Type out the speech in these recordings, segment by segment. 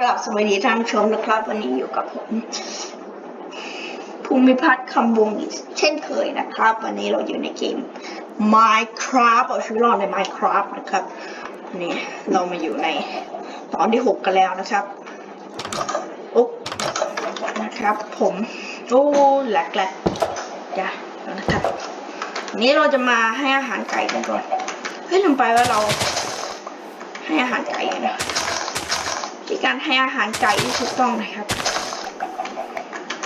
กลับสวัสดีท่านชมนะครับ วันนี้อยู่กับผมภูมิพัฒน์คำวงอีกเช่นเคยนะครับ วันนี้เราอยู่ในเกม Minecraft เอาชีวิตรอดใน Minecraft นะครับนี่เรามาอยู่ในตอนที่ 6 กันแล้วนะครับอุ๊นะครับ ผมโอ้แหลกแหลกจ้ะนะครับนี้เราจะมาให้อาหารไก่กันก่อนเฮ้ยลืมไปว่าเราให้อาหารไก่นะ การให้อาหารไก่ที่ถูกต้องนะครับ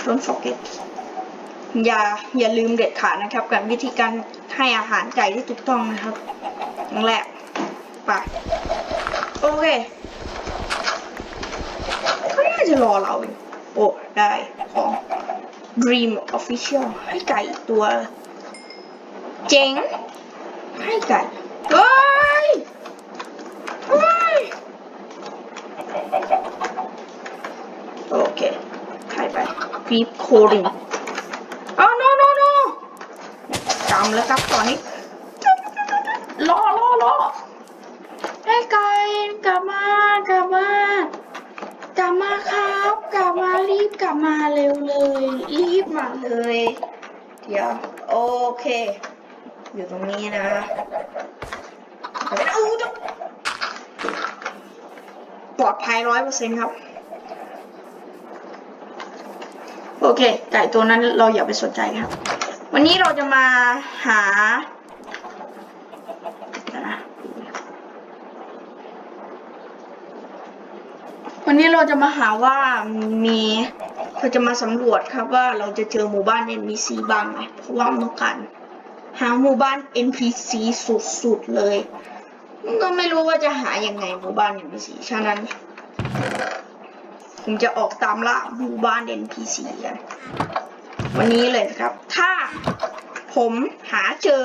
don't forget อย่าอย่าลืมเด็ดขาดนะครับ กับวิธีการให้อาหารไก่ที่ถูกต้องนะครับอย่างแรกไปโอเคเขาน่าจะรอเราอยู่โอ้ได้ของ Dream Official ให้ไก่ตัว เจ๋งให้ไก่เฮ้ย เฮ้ย โอเคใครไปฟีบโคลิงอ้าว no no no จำแล้วครับตอนนี้รอรอรอให้ไก่กลับมากลับมากลับมาครับกลับมารีบกลับมาเร็วเลยรีบมาเลยเดี๋ยวโอเค อยู่ตรงนี้นะเอาเดี๋ยวปลอดภัยร้อยเปอร์เซ็นครับ โอเค ไก่ตัวนั้นเราอย่าไปสนใจครับ วันนี้เราจะมาหา วันนี้เราจะมาหาว่ามีเราจะมาสำรวจครับว่าเราจะเจอหมู่บ้าน NPC บ้างไหมเพราะว่าต้องการหาหมู่บ้าน NPC สุดๆเลยก็ไม่รู้ว่าจะหายังไงหมู่บ้าน NPC ฉะนั้น ผมจะออกตามล่าหมู่บ้าน NPC กันวันนี้เลยนะครับ ถ้าผมหาเจอ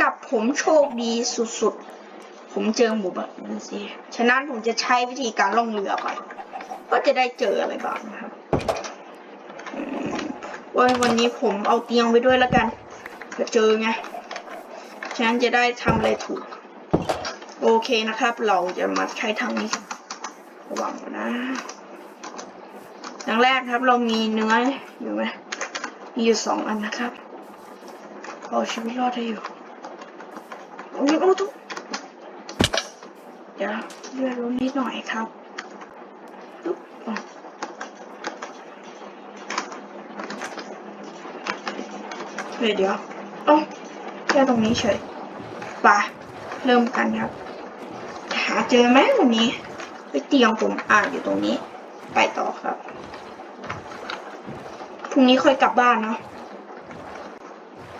กับผมโชคดีสุดๆ ผมเจอหมู่บ้าน NPC ฉะนั้นผมจะใช้วิธีการล่องเรือไป ก็จะได้เจออะไรบ้างนะครับวันวันนี้ผมเอาเตียงไปด้วยแล้วกันเผื่อเจอไงฉะนั้นจะได้ทำอะไรถูก โอเคนะครับ เราจะมาใช้ทางนี้ระวังนะ อย่างแรกครับเรามีเนื้ออยู่ไหมมีอยู่สองอันนะครับเอาชีวิตรอดได้อยู่โอ้ยโอ้ทุกเดี๋ยวเลือดลดนิดหน่อยครับปึ๊บอะเฮ้ยเดี๋ยวเอ้าแค่ตรงนี้เฉยไปเริ่มกันครับ หาเจอไหมวันนี้ไปเตียงผมอ่านอยู่ตรงนี้ ไปต่อครับ พรุ่งนี้ค่อยกลับบ้านเนาะ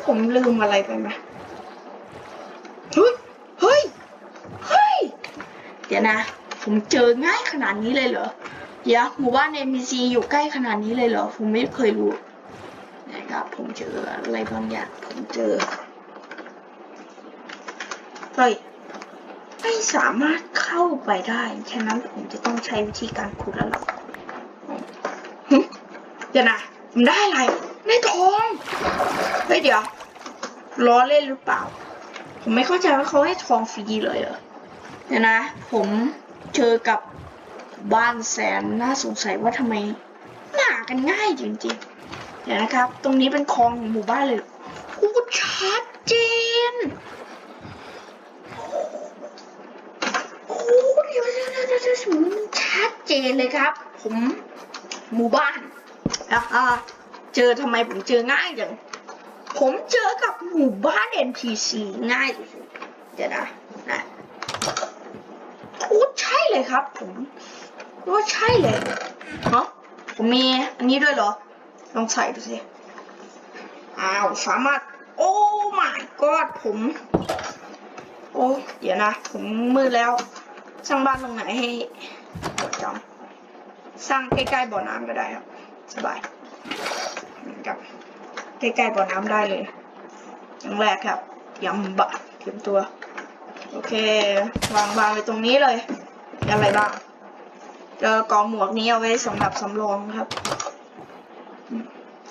ผมลืมอะไรไปไหมเฮ้ย เฮ้ย เฮ้ย เดี๋ยวนะ ผมเจอง่ายขนาดนี้เลยเหรอ เดี๋ยวหมู่บ้าน NPC อยู่ใกล้ขนาดนี้เลยเหรอ ผมไม่เคยรู้นะครับ ผมเจออะไรบางอย่าง ผมเจอ เฮ้ย ไม่สามารถเข้าไปได้ ฉะนั้นผมจะต้องใช้วิธีการขุดแล้วล่ะเดี๋ยวนะ ผมได้อะไรได้ทองเฮ้ยเดี๋ยวล้อเล่นหรือเปล่า ผมไม่เข้าใจว่าเขาให้ทองฟรีเลยเหรอเดี๋ยนะ ผมเจอกับบ้านแสนน่าสงสัยว่าทำไมหากันง่ายจริงๆเดี๋ยวนะครับ ตรงนี้เป็นคลองของหมู่บ้านเลยพูดชัดเจนโอ้เดี๋ยวเดี๋ยวเดี๋ยวเดี๋ยวเดี๋ยวมันชัดเจนเลยครับ ผมหมู่บ้าน อะอะเจอทำไมผมเจอง่ายจัง ผมเจอกับหมู่บ้าน NPC ง่ายสุดๆเดี๋ยวนะนะโอ้ใช่เลยครับ ผมว่าใช่เลยฮะผมมีอันนี้ด้วยเหรอ ลองใส่ดูสิ อ้าว สามารถ โอ้ my god ผม โอ้ เดี๋ยวนะ ผมมืดแล้ว สร้างบ้านตรงไหนให้จำสร้างใกล้ๆบ่อน้ำก็ได้ครับ สบายเหมือนกับใกล้ๆบ่อน้ำได้เลยอย่างแรกครับยำบะเตรียมตัว โอเค วางวางไว้ตรงนี้เลยอะไรบ้างเจอกองหมวกนี้เอาไว้สำหรับสำรองครับ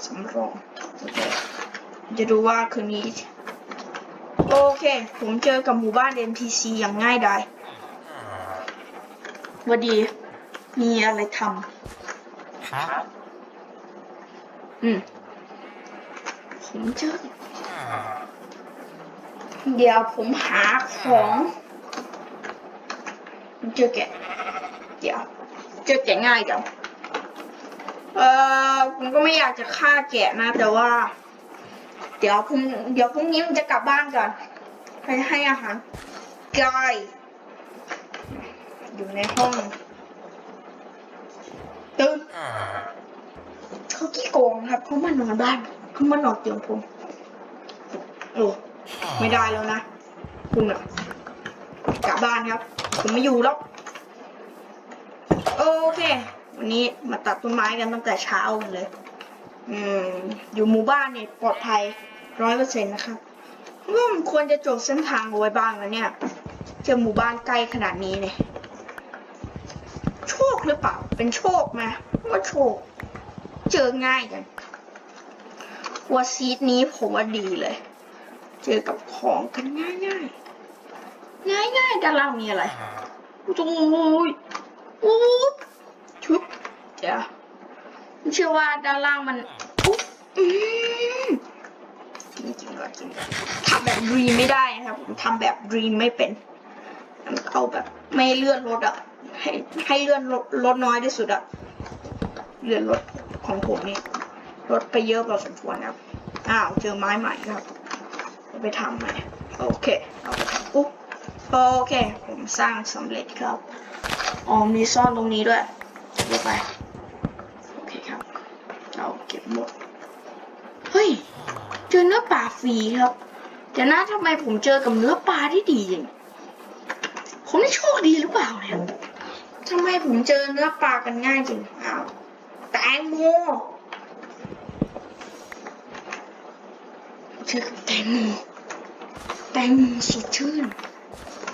สำรองโอเคจะดูว่าคืนนี้ โอเค ผมเจอกับหมู่บ้าน NPC อย่างง่ายดายวัสดี มีอะไรทำ อืมผมเจอเดี๋ยวผมหาของเจอแกะเดี๋ยวเจอแกะง่ายจังเออผมก็ไม่อยากจะฆ่าแกะนะ แต่ว่า เดี๋ยวพรุ่งเดี๋ยวพรุ่งนี้มันจะกลับบ้านก่อนไปให้อาหารไก่อยู่ในห้องตื่น เขาขี้โกงครับเขามานอนบ้านเขามานอนเตียงผมโอ้ไม่ได้แล้วนะ คุณอะกลับบ้านครับ ผมไม่อยู่แล้วโอเค วันนี้มาตัดต้นไม้กันตั้งแต่เช้าเลย อืม อยู่หมู่บ้านเนี่ยปลอดภัยร้อยเปอร์เซ็นต์นะครับว่ามันควรจะจดเส้นทางเอาไว้บ้างแล้วเนี่ยเจอหมู่บ้านใกล้ขนาดนี้เนี่ย โชคหรือเปล่า เป็นโชคไหมว่าโชค เจอง่ายกันว่าซีดนี้ผมว่าดีเลย เจอกับของกันง่ายง่ายง่ายง่ายๆด้านล่างมีอะไรโอ้ยโอ้ยชุบเดี๋ยวผมเชื่อว่าด้านล่างมันอุ๊บอืมจริงๆก็จริงทำแบบดรีมไม่ได้นะครับผมทำแบบดรีมไม่เป็นเอาแบบไม่เลื่อนรถอะให้ให้เลื่อนรถรถน้อยที่สุดอะเลื่อนรถ ของผมนี่รถไปเยอะพอสมควรครับ อ้าว เจอไม้ใหม่ครับไปทำใหม่โอเค เอาไปทำปุ๊บ โอเค ผมสร้างสำเร็จครับ อ๋อ มีซ่อนตรงนี้ด้วยเดี๋ยวไป โอเคครับ เราเก็บหมด เฮ้ย เจอเนื้อปลาฟรีครับเดี๋ยวนะทำไมผมเจอกับเนื้อปลาที่ดีอย่างผมนี่โชคดีหรือเปล่าเนี่ยทำไมผมเจอเนื้อปลากันง่ายจริง อ้าว แตงโมเจอแตงโมแตงโมสดชื่น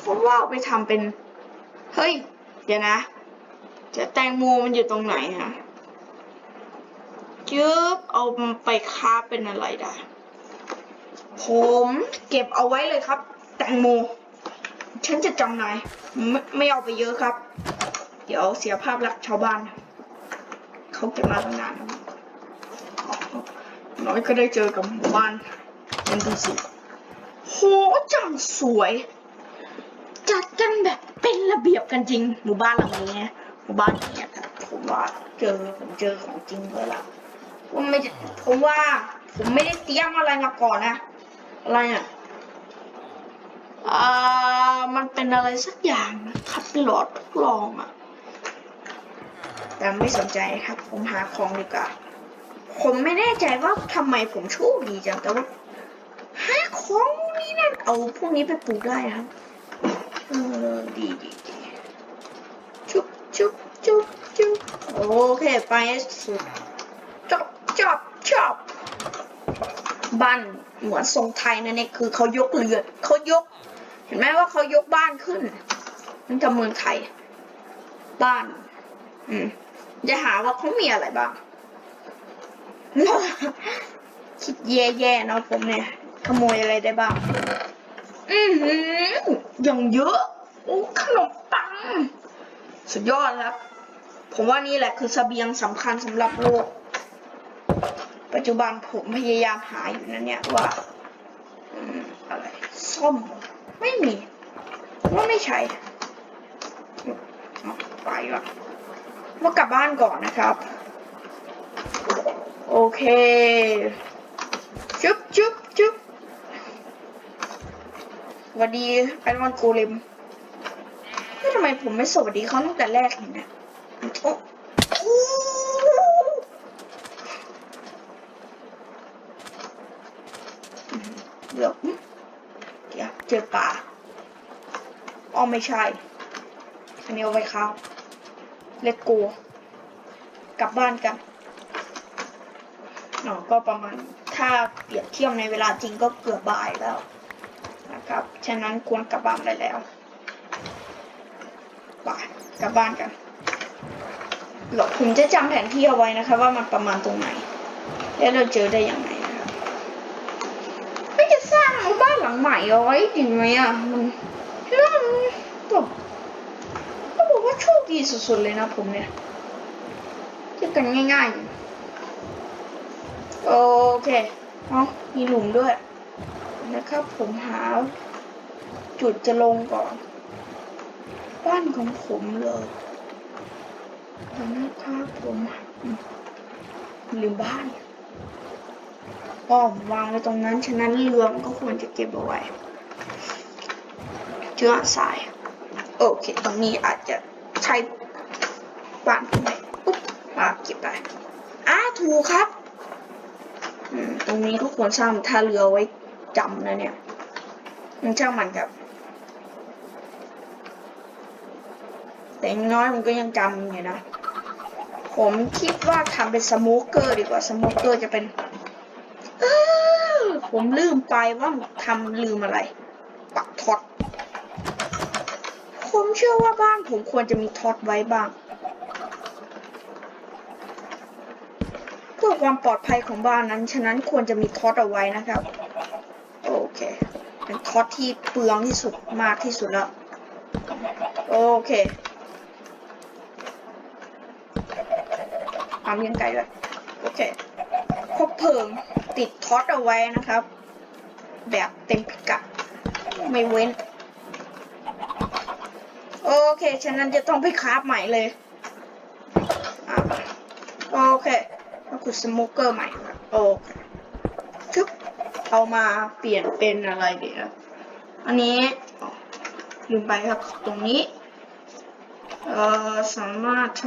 ผมว่าไปทำเป็น เฮ้ย เดี๋ยวนะ จะแตงโมมันอยู่ตรงไหนฮะจึ๊บเอาไปค้าเป็นอะไรได้ผมเก็บเอาไว้เลยครับ แตงโม ฉันจะจำนายไม่ไม่เอาไปเยอะครับ เดี๋ยวเสียภาพลักษณ์ชาวบ้าน เขาเก็บมาตั้งนานน้อยก็ได้เจอกับหมู่บ้านมันดูสิโหจังสวย จัดกันแบบเป็นระเบียบกันจริง หมู่บ้านหลังนี้หมู่บ้านนี้ครับผมว่าเจอผมเจอของจริงเลยล่ะผมไม่ผมว่า ผมไม่ได้เตรียมอะไรมาก่อนนะ อะไรอะอ่ามันเป็นอะไรสักอย่างนะครับเป็นหลอดทดลองอะ แต่ไม่สนใจครับ ผมหาของดีกว่า ผมไม่แน่ใจว่าทำไมผมโชคดีจังแต่ว่าหาของนี่นั่นเอาพวกนี้ไปปลูกได้ครับ เออดีดีดีชุบชุบชุบชุบโอเคไปสุดจบจบจบบ้านเหมือนทรงไทยนะเนี่ยคือเขายกเรือเขายก เห็นไหมว่าเขายกบ้านขึ้นมันจะเมืองไทยบ้าน อืม จะหาว่าเขามีอะไรบ้างคิดแย่ๆเนาะผมเนี่ย ขโมยอะไรได้บ้าง อือหืออย่างเยอะโอ้ขนมปัง สุดยอดครับ ผมว่านี่แหละคือเสบียงสำคัญสำหรับโลก ปัจจุบันผมพยายามหาอยู่นะเนี่ยว่าอะไรส้ม ไม่มี ว่าไม่ใช่เอาไปละ ว่ากลับบ้านก่อนนะครับ โอเคจุ๊บจุ๊บจุ๊บสวัสดีไอรอนโกเลมทำไมผมไม่สวัสดีเขาตั้งแต่แรกเห็นนะโอ้โอ้เดี๋ยวเดี๋ยวเจอป่าอ๋อไม่ใช่ อันนี้เอาไว้ครับ เลตโกกลับบ้านกันเนาะก็ประมาณถ้าเปรียบเทียบในเวลาจริงก็เกือบบ่ายแล้วนะครับ ฉะนั้นควรกลับบ้านได้แล้วไปกลับบ้านกันเดี๋ยวผมจะจำแผนที่เอาไว้นะคะ ว่ามันประมาณตรงไหน แล้วเราเจอได้ยังไงนะครับไม่จะสร้างบ้านหลังใหม่เอาไว้จริงไหมอะมันเรื่องแบบเขาบอกว่าโชค ตี้ สุดๆเลยนะผมเนี่ยเทียบกันง่ายๆ โอเคเอามีหลุมด้วย นะครับผมหา จุดจะลงก่อน บ้านของผมเลยเดี๋ยวนะครับผมอืมลืมบ้านอ้อมวางไว้ตรงนั้น ฉะนั้นเรือมันก็ควรจะเก็บเอาไว้เชื้อสาย โอเค ตรงนี้อาจจะ ใช้บ้านไหมปุ๊บมาเก็บได้อ่าถูกครับตรงนี้ก็ควรสร้างท่าเรือไว้จำนะเนี่ยมันช่างมันครับ แต่น้อยมันก็ยังจำอยู่นะ ผมคิดว่าทำเป็นสโมกเกอร์ดีกว่าสโมกเกอร์จะเป็นผมลืมไปว่าทำลืมอะไร ปักท็อต ผมเชื่อว่าบ้านผมควรจะมีท็อตไว้บ้าง เพื่อความปลอดภัยของบ้านนั้น ฉะนั้นควรจะมีท็อตเอาไว้นะครับ โอเค เป็นท็อตที่เปลืองที่สุดมากที่สุดแล้ว โอเคทำยังไงเลยโอเคคบเพลิงติดท็อตเอาไว้นะครับ แบบเต็มพิกัดไม่เว้น โอเค ฉะนั้นจะต้องไปคราฟใหม่เลย โอเคก็คือสโมเกอร์ใหม่ครับโอเคชึบเอามาเปลี่ยนเป็นอะไรดีครับอันนี้ลืมไปครับตรงนี้ เอ่อ สามารถท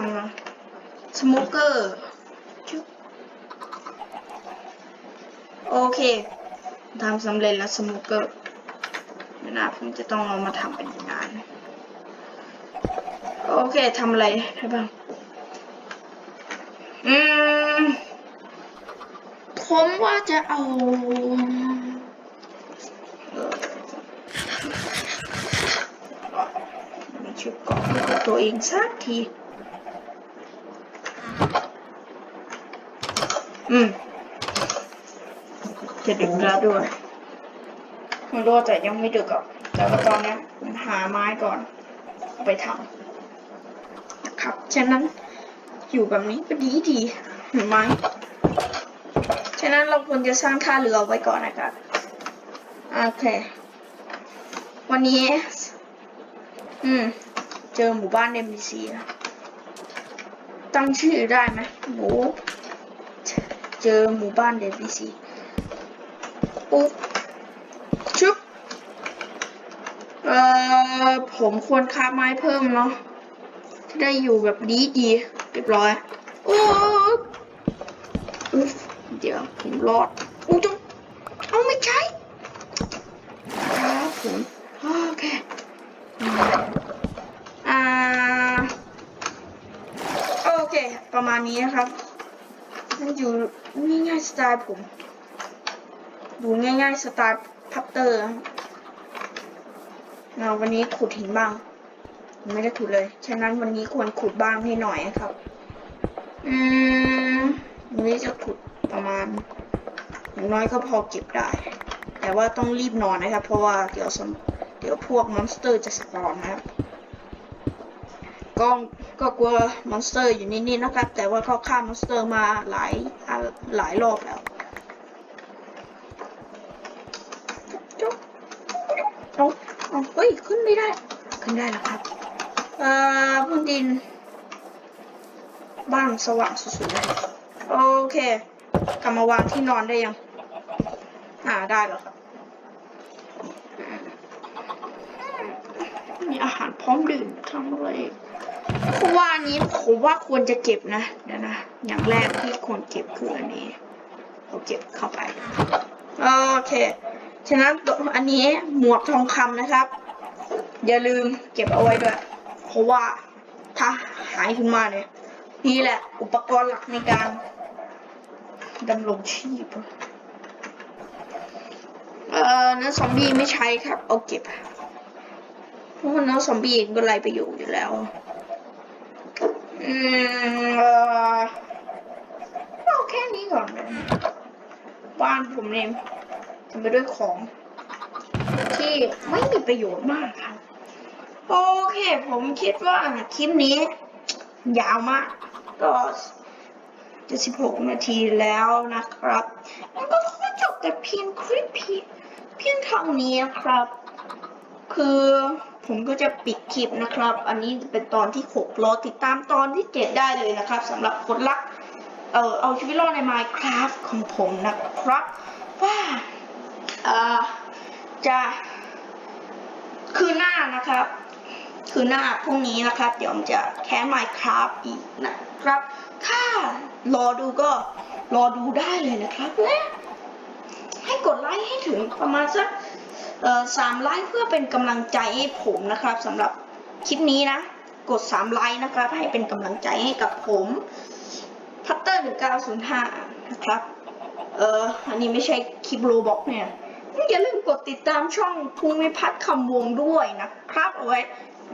ำสโมเกอร์ชึบโอเคทำสำเร็จแล้วสโมเกอร์เดี๋ยวนะผมจะต้องเอามาทำเป็นงาน โอเคทำอะไรได้บ้าง อืม ผมว่าจะเอาเอ่อมีชุดเกาะให้กับตัวเองสักที อืม จะดึกแล้วด้วยไม่รู้ว่าแต่ยังไม่ดึกอะแต่ว่าตอนเนี้ยผมหาไม้ก่อนเอาไปทำนะครับ ฉะนั้นอยู่แบบนี้ก็ดีดีเห็นไหมฉะนั้นเราควรจะสร้างท่าเรือไว้ก่อนนะครับโอเค วันนี้ อืม เจอหมู่บ้าน NPC นะตั้งชื่อได้ไหมหมูเจอหมู่บ้าน NPC ปุ๊บชุบเอ่อผมควรค้าไม้เพิ่มเนาะ ได้อยู่แบบดีดีเรียบร้อย โอ้อุ๊เดี๋ยวผมรอดอู้จงเอาไม่ใช่ครับผมโอเคอ่าโอเค ประมาณนี้นะครับมันอยู่ง่ายๆสไตล์ผม ดูง่ายๆสไตล์พัตเตอร์นะวันนี้ขุดหินบ้าง ไม่ได้ขุดเลย ฉะนั้นวันนี้ควรขุดบ้างให้หน่อยครับ อืมวันนี้จะขุดประมาณอย่างน้อยก็พอเก็บได้ แต่ว่าต้องรีบนอนนะครับ เพราะว่าเดี๋ยวสมเดี๋ยวพวกมอนสเตอร์จะสปอนนะครับก็ก็กลัวมอนสเตอร์อยู่นิดๆนะครับ แต่ว่าเขาฆ่ามอนสเตอร์มาหลายหลายรอบแล้วจุ๊บเอาเอาเฮ้ย ขึ้นไม่ได้ ขึ้นได้แล้วครับ อ่อพื้นดิน บ้านสว่างสุดๆโอเคกลับมาวางที่นอนได้ยัง อ่าได้แล้วครับอืมมีอาหารพร้อมดื่มทำอะไรเพราะว่านี้ผมว่าควรจะเก็บนะเดี๋ยวนะ อย่างแรกที่ควรเก็บคืออันนี้เราเก็บเข้าไป โอเค ฉะนั้นอันนี้หมวกทองคำนะครับ อย่าลืมเก็บเอาไว้ด้วย เพราะว่าถ้าหายขึ้นมาเนี่ย นี่แหละ อุปกรณ์หลักในการดำรงชีพ เอ่อเนื้อซอมบี้ไม่ใช้ครับ เอาเก็บ เพราะว่าเนื้อซอมบี้ก็ไรประโยชน์อยู่แล้ว อืมเอ่อเอาแค่นี้ก่อนนะบ้านผมเนี่ยเต็มไปด้วยของ ที่ไม่มีประโยชน์มากครับ โอเค ผมคิดว่าคลิปนี้ ยาวมาก ก็จะ16นาทีแล้วนะครับมันก็ขอจบแต่เพียงคลิปเพียงเพียงเท่านี้นะครับ คือผมก็จะปิดคลิปนะครับ อันนี้เป็นตอนที่6รอติดตามตอนที่ 7 ได้เลยนะครับสำหรับคนรัก เอ่อเอาชีวิตรอดใน Minecraft ของผมนะครับ ว่าเอ่อจะ คืนหน้านะครับ คืนหน้าพรุ่งนี้นะครับ เดี๋ยวผมจะแคส Minecraft อีกนะครับ ถ้ารอดูก็รอดูได้เลยนะครับและให้กดไลค์ให้ถึงประมาณสักสามไลค์เพื่อเป็นกำลังใจให้ผมนะครับสำหรับคลิปนี้นะ กดสามไลค์นะครับ ให้เป็นกำลังใจให้กับผมพัตเตอร์1905นะครับเอออันนี้ไม่ใช่คลิปโรบอกเนี่ยอย่าลืมกดติดตามช่องภูมิพัฒน์คำวงด้วยนะครับเอาไว้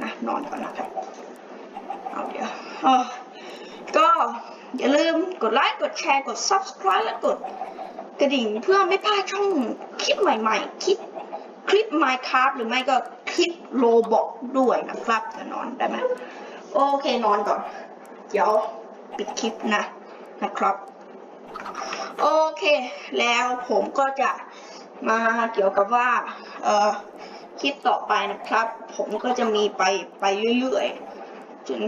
นะนอนก่อนนะครับเอาเดี๋ยวก็อย่าลืมกดไลค์ กดแชร์ กด subscribe และกดกระดิ่งเพื่อไม่พลาดช่องคลิปใหม่ๆ คลิปคลิป Minecraft หรือไม่ก็คลิปโรบอกด้วยนะครับจะนอนได้ไหมโอเคนอนก่อน เดี๋ยวปิดคลิปนะนะครับ โอเค แล้วผมก็จะมาเกี่ยวกับว่า เออ คลิปต่อไปนะครับ ผมก็จะมีไปไปเรื่อยๆจน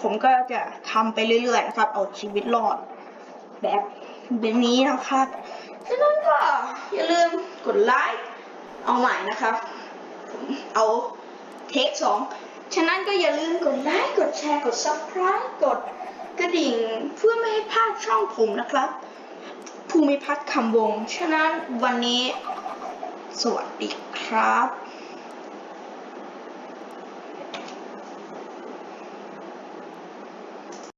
ผมก็จะทำไปเรื่อยๆนะครับ เอาชีวิตรอด แบบแบบนี้นะครับฉะนั้นก็อย่าลืมกดไลค์เอาใหม่นะครับ เอาเทคสองฉะนั้นก็อย่าลืมกดไลค์กดแชร์กด subscribe กดกระดิ่งเพื่อไม่ให้พลาดช่องผมนะครับภูมิพัฒน์คำวง ฉะนั้นวันนี้สวัสดีครับ